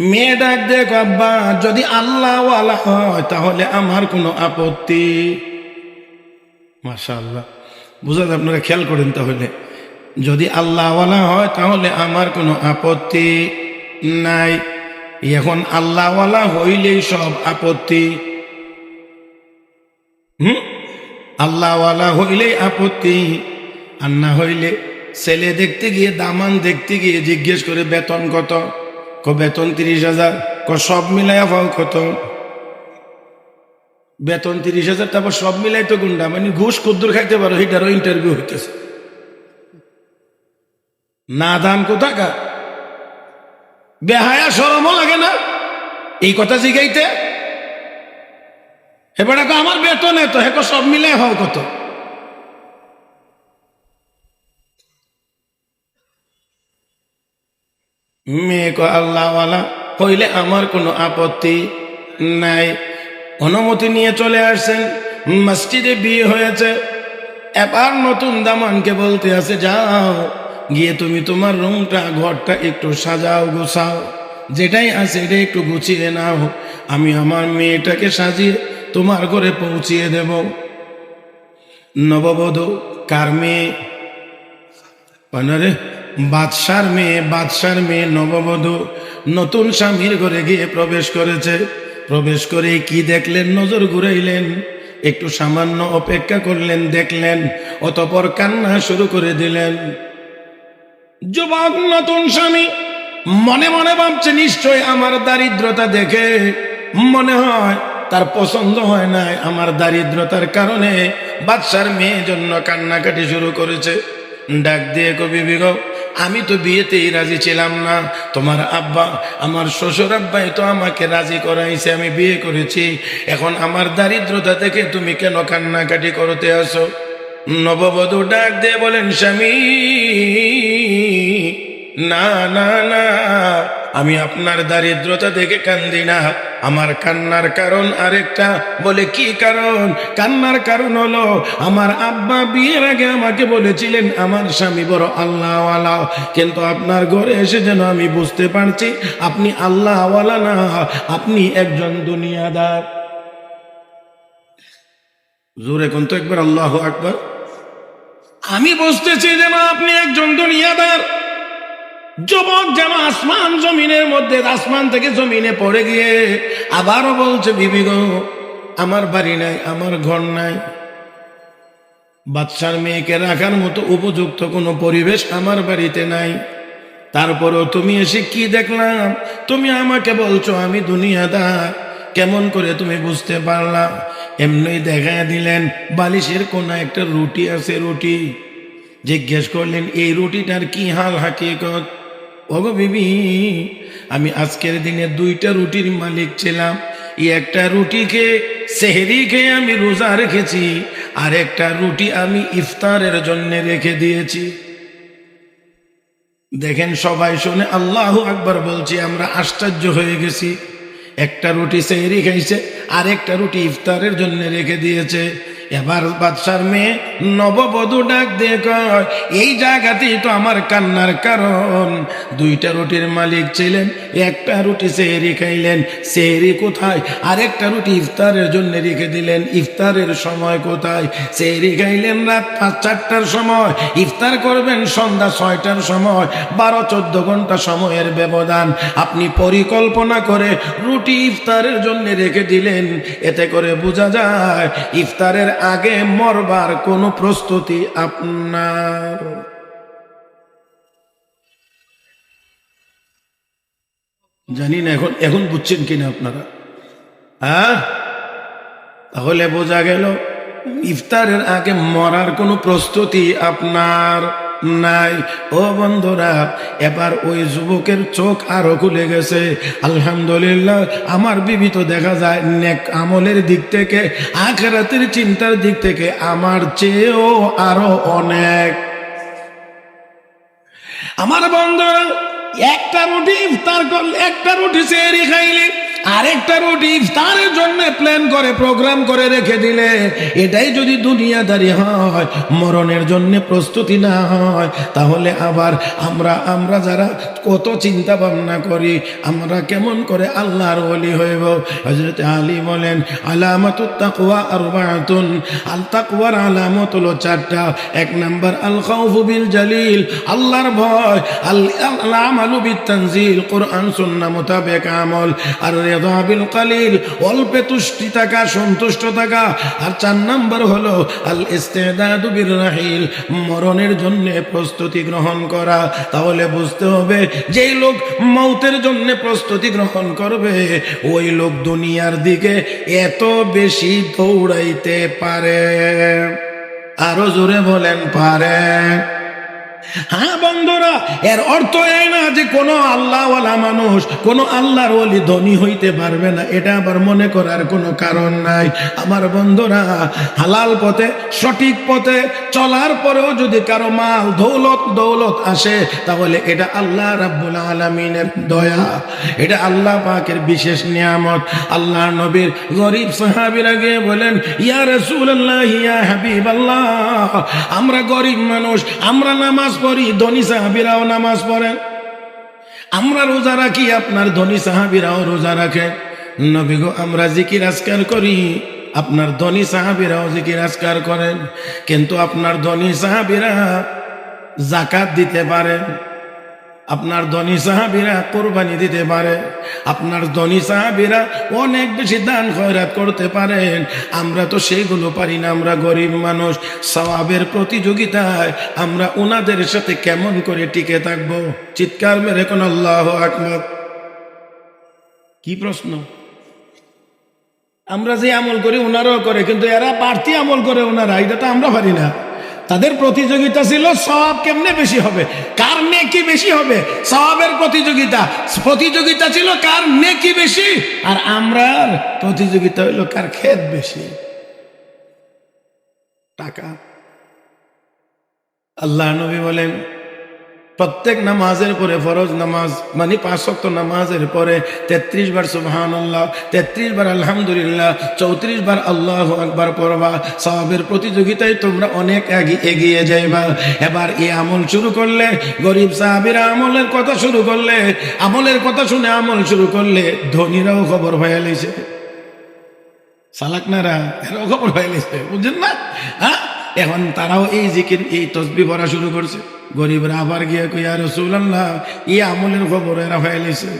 মেয়ে ডাক দেখ আব্বা যদি আল্লাহওয়ালা হয়, তাহলে আমার কোনো আপত্তি। মাশা আল্লাহ বুঝাতে আপনারা খেয়াল করেন তাহলে। যদি আল্লাহওয়ালা হয়, তাহলে আমার কোনো আপত্তি নাই। এখন আল্লাহওয়ালা হইলেই সব আপত্তি। হুম? আল্লাহওয়ালা হইলেই আপত্তি। আর না হইলে ছেলে দেখতে গিয়ে, দামান দেখতে গিয়ে জিজ্ঞেস করে বেতন কত? ক বেতন তিরিশ হাজার, ক সব মিলাইয়া পাও কত? বেতন তিরিশ হাজার, তারপর সব মিলাই তো গুন্ডা মানে ঘুষ কুদ্দুর খাইতে পারো এটারও ইন্টারভিউ হইতেছে। না দাম দান কোথাকা বেহায়া সরমও লাগে না? এই কথা জিগাইতে? এবারে কো আমার বেতন এত হেক সব মিলে হও কত? মেয়ে কো আল্লাহওয়ালা, হইলে আমার কোনো আপত্তি নাই। অনুমতি নিয়ে চলে আসছেন, মসজিদে বিয়ে হয়েছে। এবার নতুন দামানকে বলতে আছে, যাও, গিয়ে তুমি তোমার রুমটা, ঘরটা একটু সাজাও, গোছাও। যেটাই আছে এটা একটু গুছিয়ে নাও। আমি আমার মেয়েটাকে সাজিয়ে তোমার ঘরে পৌঁছিয়ে দেব। নববধূ, কার মেয়ে? রে বাদশার মেয়ে বাদশার মেয়ে নববধূ নতুন স্বামীর ঘরে গিয়ে প্রবেশ করেছে। প্রবেশ করে কি দেখলেন? নজর ঘুরাইলেন। একটু সামান্য অপেক্ষা করলেন, দেখলেন অতপর কান্না শুরু করে দিলেন। যুবক, নতুন স্বামী, মনে মনে ভাবছে, নিশ্চয় আমার দারিদ্রতা দেখে মনে হয় তার পছন্দ হয় নাই। আমার দারিদ্রতার কারণে বাদশার মেয়ে জন্য কান্নাকাটি শুরু করেছে। ডাক দিয়ে কবি বিগ আমি তো বিয়েতেই রাজি ছিলাম না। তোমার আব্বা, আমার শ্বশুর আব্বাই তো আমাকে রাজি করাইছে, আমি বিয়ে করেছি। এখন আমার দারিদ্রতা থেকে তুমি কেন কান্নাকাটি করতে আসো? নববধূ ডাক দিয়ে বলেন, স্বামী, না না না। আমি আপনার দারিদ্রতা দেখে কান্দি না। আমার কান্নার কারণ আরেকটা। বলে, কি কারণ? কান্নার কারণ হলো, আমার আব্বা বিয়ের আগে আমাকে বলেছিলেন, আমার স্বামী বড় আল্লাহওয়ালা। কিন্তু আপনার ঘরে এসে যেন আমি বুঝতে পারছি, আপনি আল্লাহওয়ালা না, আপনি একজন দুনিয়াদার। জোরে কোন তো একবার, আল্লাহ আকবার। আমি বুঝতেছি যেন আপনি একজন দুনিয়াদার। যুবক যেন আসমান জমিনের মধ্যে, আসমান থেকে জমিনে পড়ে গিয়ে আবারও বলছে, বিবি আমার বাড়ি নাই, আমার ঘর নাই। বাচ্চার মেয়েকে রাখার মতো উপযুক্ত কোনো পরিবেশ আমার বাড়িতে নাই। তারপরও তুমি এসে কি দেখলাম? তুমি আমাকে বলছো, আমি দুনিয়াদার। কেমন করে তুমি বুঝতে পারলাম এমনি দেখা দিলেন, বালিশের কোনা একটা রুটি আছে, রুটি। জিজ্ঞেস করলেন, এই রুটিটার কি হাল হাকিকত? ওগো বিবি, আমি আজকের দিনে দুইটা রুটির মালিক ছিলাম। এই একটা রুটি খেয়ে, সেহেরি খেয়ে আমি রোজা রেখেছি, আর একটা রুটি আমি ইফতারের জন্য রেখে দিয়েছি। দেখেন সবাই শুনে আল্লাহ আকবার বলছি, আমরা আশ্চর্য হয়ে গেছি। একটা রুটি সেহরি খাইছে, আর একটা রুটি ইফতারের জন্য রেখে দিয়েছে। এবার বাদশার মেয়ে নববধূ ডাক দিয়ে এই জায়গাতেই তো আমার কান্নার কারণ। দুইটা রুটির মালিক ছিলেন, একটা রুটি সেহরি খাইলেন, সেহরি কোথায়? আরেকটা রুটি ইফতারের জন্য রেখে দিলেন, ইফতারের সময় কোথায়? সেহরি খাইলেন রাত পাঁচ, চারটার সময়। ইফতার করবেন সন্ধ্যা ছয়টার সময়। বারো, চোদ্দ ঘণ্টা সময়ের ব্যবধান। আপনি পরিকল্পনা করে রুটি ইফতারের জন্য রেখে দিলেন। এতে করে বোঝা যায়, ইফতারের আগে মরবার কোনো প্রস্তুতি আপনার? জানি না, এখন এখন বুঝছেন কিনা আপনারা? হ্যাঁ? তাহলে বোঝা গেল, ইফতারের আগে মরার কোনো প্রস্তুতি আপনার। নাই। ও বন্ধুরা, এবার ওই যুবকের চোখ আরও খুলে গেছে। আলহামদুলিল্লাহ, আমার বিবি তো দেখা যায় নেক আমলের দিক থেকে, আখেরাতের চিন্তার দিক থেকে আমার চেয়েও আরও অনেক। আমার বন্ধুরা, একটা রুটি ইফতার করলে, একটা রুটি সেরি খাইলে আরেকটা রুটি ইফতারের জন্য প্ল্যান করে প্রোগ্রাম করে রেখে দিলে, এটাই যদি দুনিয়াদারি হয়, মরণের জন্য প্রস্তুতি না হয়, তাহলে আবার আমরা আমরা যারা কত চিন্তা ভাবনা করি, আমরা কেমন করে আল্লাহর ওলি হইব? হজরত আলী বলেন আলামত তাকওয়া আরবাতুন। আল তাকওয়ার আলামত হলো চারটা। এক নাম্বার, আল খাউফু বিল জালিল, আল্লাহর ভয়। আল আল বিত কোরআন সুন্নাহ মোতাবেক আমল। আর কালিল, অল্পে তুষ্টি থাকা, সন্তুষ্ট থাকা। আর চার আল ইস্তেদাদু বির রাহিল, মরণের জন্য প্রস্তুতি গ্রহণ করা। তাহলে বুঝতে হবে, যেই লোক মৌতের জন্য প্রস্তুতি গ্রহণ করবে, ওই লোক দুনিয়ার দিকে এত বেশি দৌড়াইতে পারে। আরও জোরে বলেন, পারে। হ্যাঁ বন্ধুরা, এর অর্থ এই না যে কোনো আল্লাহওয়ালা মানুষ, কোনো আল্লাহর ওলি ধনী হইতে পারবে না, এটা আবার মনে করার কোনো কারণ নাই। আমার বন্ধুরা, হালাল পথে, সঠিক পথে চলার পরেও যদি কারও মাল দৌলত দৌলত আসে, তাহলে এটা আল্লাহ রাব্বুল আলমিনের দয়া। এটা আল্লাহ পাকের বিশেষ নিয়ামত। আল্লাহ নবীর গরিব সাহাবিরা গিয়ে বলেন, ইয়া রসুল্লাহ ইয়া হাবিব আল্লাহ আমরা গরিব মানুষ, আমরা নামাজ পড়ি, ধনী সাহাবিরাও নামাজ পড়েন আমরা রোজা রাখি, আপনার ধনী সাহাবিরাও রোজা রাখে। নবী গো, আমরা জিকির আজকার করি, আপনার ধনী সাহাবিরাও জিকির আজকার করেন। কিন্তু আপনার ধনী সাহাবিরা জাকাত দিতে পারেন। আপনার ধনী সাহাবিরা কোরবানি দিতে পারে। আপনার ধনী সাহাবিরা অনেক বেশি দান খয়রাত করতে পারেন। আমরা তো সেইগুলো পারি না, আমরা গরিব মানুষ। সওয়াবের প্রতিযোগিতায় আমরা ওনাদের সাথে কেমন করে টিকে থাকব? চিৎকার মেরে কোন আল্লাহ আকমত কি প্রশ্ন? আমরা যে আমল করি ওনারাও করে, কিন্তু এরা বাড়তি আমল করে ওনারা এটা তো আমরা পারি না। তাদের প্রতিযোগিতা ছিল সব কেমনে বেশি হবে? কার নেকি বেশি হবে? সবের প্রতিযোগিতা। প্রতিযোগিতা ছিল কার নেকি বেশি? আর আমরার প্রতিযোগিতা হইল কার খেত বেশি। টাকা। আল্লাহ নবী বলেন প্রত্যেক নামাজের পরে ফরজ নামাজ মানে পাঁচ শক্ত নামাজের পরে তেত্রিশ বার সুবহান আল্লাহ তেত্রিশ বার আলহামদুলিল্লাহ, চৌত্রিশ বার আল্লাহ আকবার পড়বা, সবের প্রতিযোগিতায় তোমরা অনেক এগিয়ে যাইবা। এবার এই আমল শুরু করলে, গরিব সাহাবিরা আমলের কথা শুরু করলে, আমলের কথা শুনে আমল শুরু করলে ধনীরাও খবর হয়ে লিছে। সালাকনারা এরাও খবর হয়ে লিছে বুঝছেন না? হ্যাঁ? এখন তারাও এই জিকির, এই তসবি পড়া শুরু করছে। গরিবরা আবার গিয়ে কই আর রসুল্লাহ ই আমলের খবর এরা হয়ে লিছে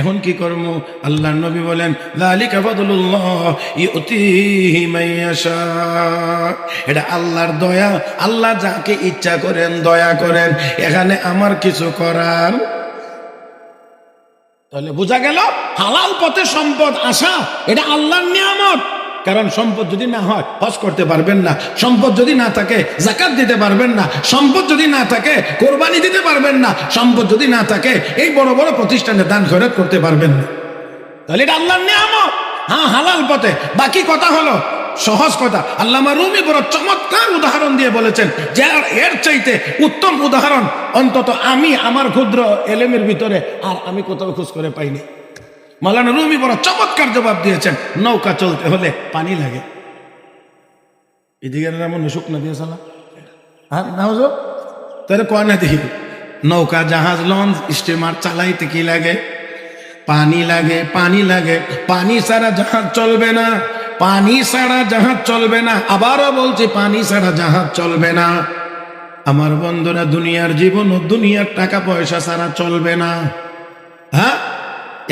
এখন কি করব? আল্লাহ নবী বলেন এটা আল্লাহর দয়া। আল্লাহ যাকে ইচ্ছা করেন, দয়া করেন। এখানে আমার কিছু করার? তাহলে বোঝা গেল, হালাল পথে সম্পদ আসা, এটা আল্লাহর নিয়ামত। কারণ সম্পদ যদি না হয়, হজ করতে পারবেন না। সম্পদ যদি না থাকে জাকাত দিতে পারবেন না। সম্পদ যদি না থাকে, কোরবানি দিতে পারবেন না। সম্পদ যদি না থাকে, এই বড় বড় প্রতিষ্ঠানে দান খরচ করতে পারবেন না। তাহলে এটা আল্লাহর নিয়ামত। হ্যাঁ হালাল পথে। বাকি কথা হলো, সহজ কথা। আল্লামা রুমি বড় চমৎকার উদাহরণ দিয়ে বলেছেন, যে এর চাইতে উত্তম উদাহরণ, অন্তত আমি, আমার ক্ষুদ্র এলেমের ভিতরে, আর আমি কোথাও খোঁজ করে পাইনি। মালানা রুমি বড় চমৎকার জবাব দিয়েছেন, নৌকা চলতে হলে পানি লাগে। এদিকে এমন শুকনা দিয়ে চালা হ্যাঁ না তাহলে কয় না দেখি নৌকা, জাহাজ, লঞ্চ, স্টিমার চালাইতে কি লাগে? পানি লাগে পানি লাগে। পানি ছাড়া জাহাজ চলবে না। পানি ছাড়া জাহাজ চলবে না। আবারও বলছি, পানি ছাড়া জাহাজ চলবে না। আমার বন্ধুরা, দুনিয়ার জীবন ও দুনিয়ার টাকা পয়সা ছাড়া চলবে না। হ্যাঁ?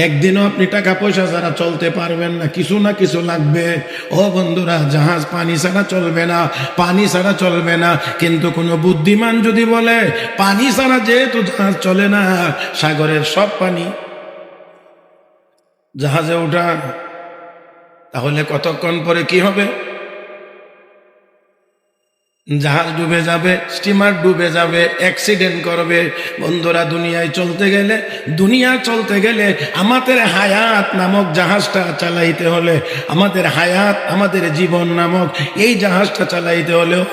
একদিনও আপনি টাকা পয়সা ছাড়া চলতে পারবেন না। কিছু না কিছু লাগবে। ও বন্ধুরা, জাহাজ পানি ছাড়া চলবে না, পানি ছাড়া চলবে না। কিন্তু কোনো বুদ্ধিমান যদি বলে, পানি ছাড়া যেহেতু জাহাজ চলে না, সাগরের সব পানি জাহাজে ওঠা তাহলে কতক্ষণ পরে কি হবে? জাহাজ ডুবে যাবে স্টিমার ডুবে যাবে অ্যাক্সিডেন্ট করবে। বন্ধুরা, দুনিয়ায় চলতে গেলে, দুনিয়া চলতে গেলে আমাদের হায়াত নামক জাহাজটা চালাইতে হলে, আমাদের হায়াত আমাদের জীবন নামক এই জাহাজটা চালাইতে হলেও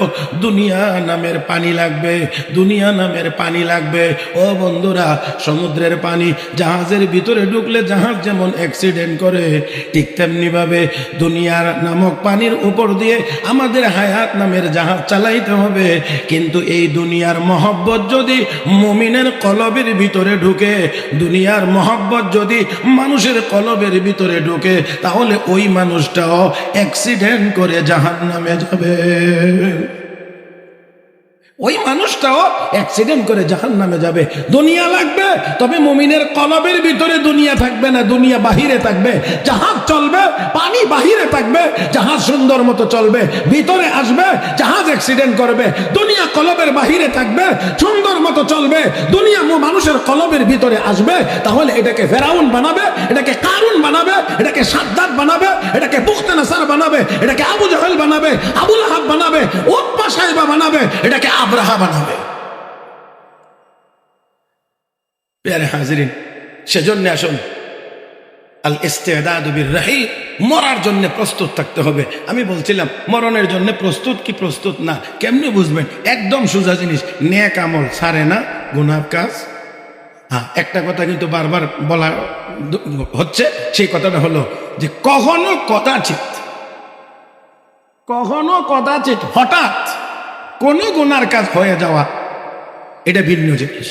দুনিয়া নামের পানি লাগবে, দুনিয়া নামের পানি লাগবে। ও বন্ধুরা, সমুদ্রের পানি জাহাজের ভিতরে ঢুকলে জাহাজ যেমন অ্যাক্সিডেন্ট করে, ঠিক তেমনিভাবে দুনিয়ার নামক পানির উপর দিয়ে আমাদের হায়াত নামের জাহাজ চালাইতে হবে। কিন্তু এই দুনিয়ার মহব্বত যদি মুমিনের কলবের ভিতরে ঢুকে, দুনিয়ার মহব্বত যদি মানুষের কলবের ভিতরে ঢুকে, তাহলে ওই মানুষটাও অ্যাক্সিডেন্ট করে জাহান নামে যাবে। ওই মানুষটাও অ্যাক্সিডেন্ট করে জাহান নামে যাবে। দুনিয়া লাগবে, তবে মুমিনের কলবের ভিতরে দুনিয়া থাকবে না, দুনিয়া বাহিরে থাকবে। জাহাজ চলবে, পানি বাহিরে থাকবে, জাহাজ সুন্দর মতো চলবে, ভিতরে আসবে, জাহাজ অ্যাক্সিডেন্ট করবে, দুনিয়া কলবের বাহিরে থাকবে, সুন্দর মতো চলবে, দুনিয়া মানুষের কলবের ভিতরে আসবে, তাহলে এটাকে ফেরাউন বানাবে, এটাকে কারুন বানাবে, এটাকে সাদ্দাত বানাবে, এটাকে বুখতে নাসার বানাবে, এটাকে আবু জাহেল বানাবে, আবুল আহাব বানাবে সাহেবা বানাবে, এটাকে আব্রাহা বানাবে। সেজন্য আসুন আল ইস্তেদাদুবির রাহি মরার জন্য প্রস্তুত থাকতে হবে। আমি বলছিলাম, মরণের জন্য প্রস্তুত কি প্রস্তুত না? কেমনে বুঝবেন? একদম সোজা জিনিস, নেক আমল ছাড়ে না গুনার কাজ। হ্যাঁ একটা কথা কিন্তু বারবার বলা হচ্ছে, সেই কথাটা হলো যে কখনো কদাচিত কখনো কদাচিত হঠাৎ কোনো গুনার কাজ হয়ে যাওয়া, এটা ভিন্ন জিনিস।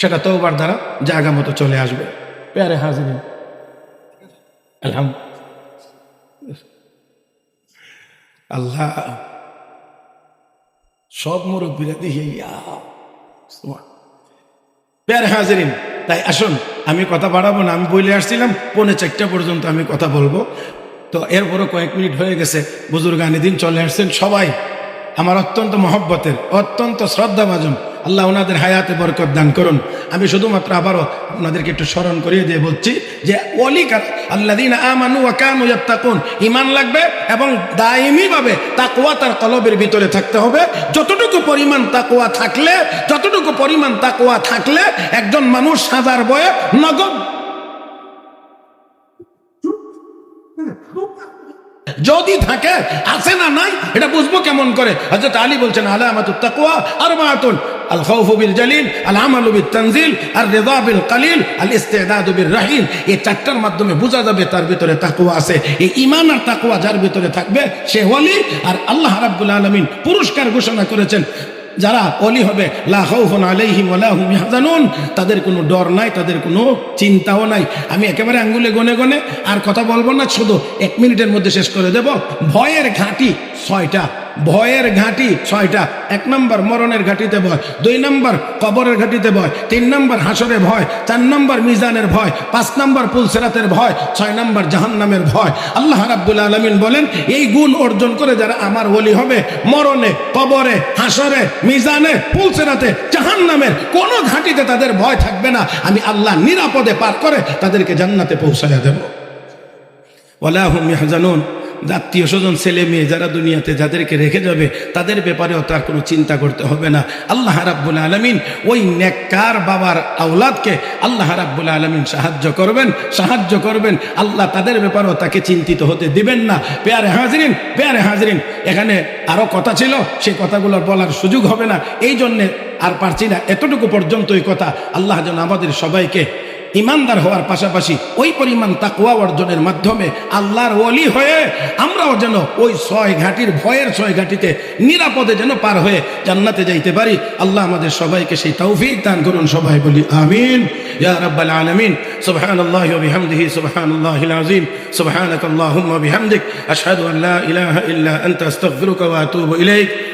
সেটা তৌবার দ্বারা জায়গা মতো চলে আসবে। প্যারে হাজির আল্লাহ, সব মুরব্বীরা দেখে ইয়া প্যার হাজারিন, তাই আসুন, আমি কথা বাড়াবো না, আমি বলে আসছিলাম, পৌনে চারটা পর্যন্ত আমি কথা বলব। তো এরপরও কয়েক মিনিট হয়ে গেছে বুজুর্গ দিন চলে আসছেন সবাই। আমার অত্যন্ত মহব্বতের, অত্যন্ত শ্রদ্ধা শ্রদ্ধাভাজন। আল্লাহ ওনাদের হায়াতে বরকত দান করুন। আমি শুধুমাত্র আবারও ওনাদেরকে একটু স্মরণ করিয়ে দিয়ে বলছি যে অলিকার আল্লাহ দিন আমানু আকানু ইয়াত্তাকুন। ইমান লাগবে এবং দায়মি ভাবে তাকুয়া তার কলবের ভিতরে থাকতে হবে। যতটুকু পরিমাণ তাকুয়া থাকলে, যতটুকু পরিমাণ তাকুয়া থাকলে একজন মানুষ সাজার বয়ে নগদ যদি থাকে, আছে না নাই, এটা বুঝব কেমন করে। হাজরত আলী বলছেন, আলামাতুত তাকওয়া আরবাআতুন আল খাউফু বিল জালিল আল আমালু বিত তানজিল আর রিদা বিল কালিল আল ইস্তিদাদু বির রাহিল এই চারটার মাধ্যমে বোঝা যাবে তার ভিতরে তাকওয়া আছে। এই ঈমান আর তাকওয়া যার ভিতরে থাকবে, সে ওয়ালি, আর আল্লাহ রাব্বুল আলামিন পুরস্কার ঘোষণা করেছেন। যারা অলি হবে তাদের কোনো ডর নাই, তাদের কোনো চিন্তাও নাই। আমি একেবারে আঙ্গুলে গনে গনে আর কথা বলব না, শুধু এক মিনিটের মধ্যে শেষ করে দেব। ভয়ের ঘাঁটি ছয়টা। ভয়ের ঘাঁটি, ছয়টা। এক নম্বর মরণের ঘাঁটিতে ভয়, দুই নম্বর কবরের ঘাঁটিতে ভয়, তিন নম্বর হাসরে ভয়, চার নম্বর মিজানের ভয়, পাঁচ নম্বর পুলসেরাতের ভয়, ছয় নম্বর জাহান্নামের ভয়। আল্লাহ রাব্বুল আলমিন বলেন, এই গুণ অর্জন করে যারা আমার বলি হবে, মরণে, কবরে, হাসরে, মিজানে, পুলসেরাতে, জাহান্নামের কোনো ঘাঁটিতে তাদের ভয় থাকবে না। আমি আল্লাহ নিরাপদে পার করে তাদেরকে জান্নাতে পৌঁছাইয়া দেব। ওয়ালাহুম ইয়াহজানুন। আত্মীয় স্বজন, ছেলে মেয়ে যারা দুনিয়াতে যাদেরকে রেখে যাবে, তাদের ব্যাপারেও তার কোনো চিন্তা করতে হবে না। আল্লাহ রাব্বুল আলমিন ওই নেককার বাবার আওলাদকে আল্লাহ রাব্বুল আলমিন সাহায্য করবেন সাহায্য করবেন। আল্লাহ তাদের ব্যাপারেও তাকে চিন্তিত হতে দিবেন না। পেয়ারে হাজরিন পেয়ারে হাজরিন, এখানে আরও কথা ছিল, সেই কথাগুলো বলার সুযোগ হবে না। এই জন্যে আর পারছি না, এতটুকু পর্যন্ত এই কথা। আল্লাহ যেন আমাদের সবাইকে ইমানদার হওয়ার পাশাপাশি ওই পরিমাণ তাকুয়া অর্জনের মাধ্যমে আল্লাহর ওলি হয়ে আমরাও যেন ওই ছয় ঘাটির ভয়ের ছয় ঘাটিতে নিরাপদে যেন পার হয়ে জান্নাতে যাইতে পারি। আল্লাহ আমাদের সবাইকে সেই তৌফিক দান করুন, সবাই বলি আমিন। ইয়া আলামিন। সুবহানাল্লাহি ওয়া বিহামদিহি, সুবহানাল্লাহিল আযীম। সুবহানাক আল্লাহুম্মা বিহামদিক। আশহাদু আন লা ইলাহা ইল্লা আনতা, আস্তাগফিরুকা ওয়া আতুবু ইলাইক।